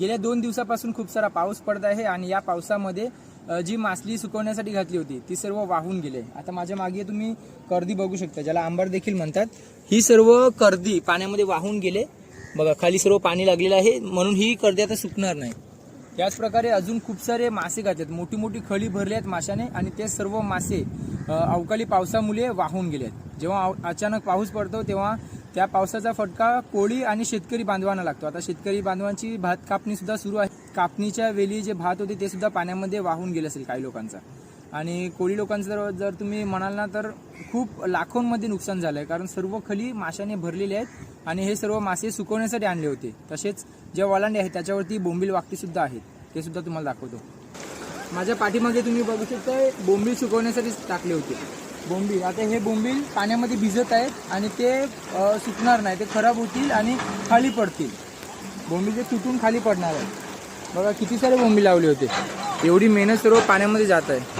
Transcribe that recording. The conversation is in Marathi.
गेल्या दोन दिवसापासून खूप सारा पाऊस पडत आहे आणि या पावसामध्ये जी मासली सुकवण्यासाठी घातली होती ती सर्व वाहून गेले. आता माझ्या मागे तुम्ही कर्दी बघू शकता ज्याला आंबर देखील म्हणतात. ही सर्व कर्दी पाण्यामध्ये वाहून गेले. बघा खाली सर्व पाणी लागलेलं आहे म्हणून ही कर्दी आता सुकणार नाही. त्याच प्रकारे अजून खूप सारे मासे घातलेत मोठी मोठी खळी भरली आहेत माशाने आणि ते सर्व मासे अवकाळी पावसामुळे वाहून गेले आहेत. जेव्हा अव- अचानक पाऊस पडतो तेव्हा त्या पावसाचा फटका कोळी आणि शेतकरी बांधवांना लागतो. आता शेतकरी बांधवांची भात कापणी सुद्धा सुरू आहे. कापणीच्या वेळी जे भात होते ते सुद्धा पाण्यामध्ये वाहून गेले असेल काही लोकांचा. आणि कोळी लोकांचं जर जर तुम्ही म्हणाल ना तर खूप लाखोंमध्ये नुकसान झालं आहे कारण सर्व खली माशाने भरलेले आहेत आणि हे सर्व मासे सुकवण्यासाठी आणले होते. तसेच जे वलांडे आहेत त्याच्यावरती बोंबील वाकटी सुद्धा आहेत. ते सुद्धा तुम्हाला दाखवतो. माझ्या पाठीमागे तुम्ही बघू शकता बोंबील सुकवण्यासाठी टाकले होते. बोंबील. आता हे बोंबील पाण्यामध्ये भिजत आहेत आणि ते सुकणार नाही. ते खराब होतील आणि खाली पडतील. बोंबील ते तुटून खाली पडणार आहेत. बघा किती सारे बोंबील लावले होते. एवढी मेहनत सर्व पाण्यामध्ये जात आहे.